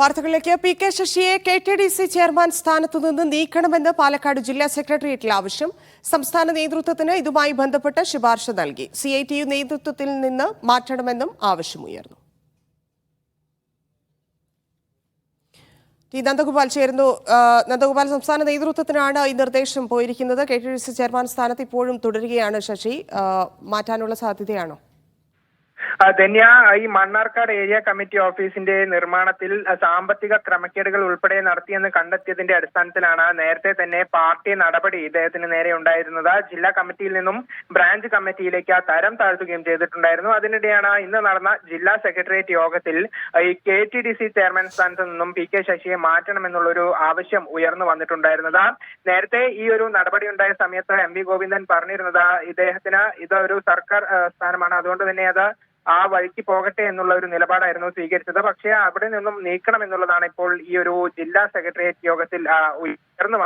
വാർത്തകളിലേക്ക് P K ശശിയെ K T D C chairman സ്ഥാനത്തു നിന്ന് നീക്കണമെന്ന് പാലക്കാട് ജില്ലാ സെക്രട്ടേറിയറ്റിൽ ആവശ്യം. സംസ്ഥാന നേതൃത്വത്തിന് ഇതുമായി ബന്ധപ്പെട്ട് ശുപാർശ നൽകി. സി ഐ ടി യു നേതൃത്വത്തിൽ നിന്ന് മാറ്റണമെന്നും ആവശ്യമുയർന്നു. നന്ദഗോപാൽ ചേരുന്നു. നന്ദഗോപാൽ സംസ്ഥാന നേതൃത്വത്തിനാണ് ഈ നിർദ്ദേശം പോയിരിക്കുന്നത്. K T D C chairman സ്ഥാനത്ത് ഇപ്പോഴും തുടരുകയാണ് ശശി. മാറ്റാനുള്ള സാധ്യതയാണോ? ധന്യ ഈ മണ്ണാർക്കാട് ഏരിയ കമ്മിറ്റി ഓഫീസിന്റെ നിർമ്മാണത്തിൽ സാമ്പത്തിക ക്രമക്കേടുകൾ ഉൾപ്പെടെ നടത്തിയെന്ന് കണ്ടെത്തിയതിന്റെ അടിസ്ഥാനത്തിലാണ് നേരത്തെ തന്നെ പാർട്ടി നടപടി ഇദ്ദേഹത്തിന് നേരെ ഉണ്ടായിരുന്നത്. ജില്ലാ കമ്മിറ്റിയിൽ നിന്നും ബ്രാഞ്ച് കമ്മിറ്റിയിലേക്ക് തരം താഴ്ത്തുകയും ചെയ്തിട്ടുണ്ടായിരുന്നു. അതിനിടെയാണ് ഇന്ന് നടന്ന ജില്ലാ സെക്രട്ടേറിയറ്റ് യോഗത്തിൽ ഈ K T D C chairman സ്ഥാനത്ത് നിന്നും പി കെ ശശിയെ മാറ്റണമെന്നുള്ളൊരു ആവശ്യം ഉയർന്നു വന്നിട്ടുണ്ടായിരുന്നത്. നേരത്തെ ഈ ഒരു നടപടി ഉണ്ടായ സമയത്ത് എം വി ഗോവിന്ദൻ പറഞ്ഞിരുന്നത് ഇദ്ദേഹത്തിന് ഇതൊരു സർക്കാർ സ്ഥാനമാണ്. അതുകൊണ്ട് തന്നെ അത് ആ വഴിക്ക് പോകട്ടെ എന്നുള്ള ഒരു നിലപാടായിരുന്നു സ്വീകരിച്ചത്. പക്ഷേ അവിടെ നിന്നും നീക്കണം എന്നുള്ളതാണ് ഇപ്പോൾ ഈ ഒരു ജില്ലാ സെക്രട്ടേറിയറ്റ് യോഗത്തിൽ ഉയർന്നു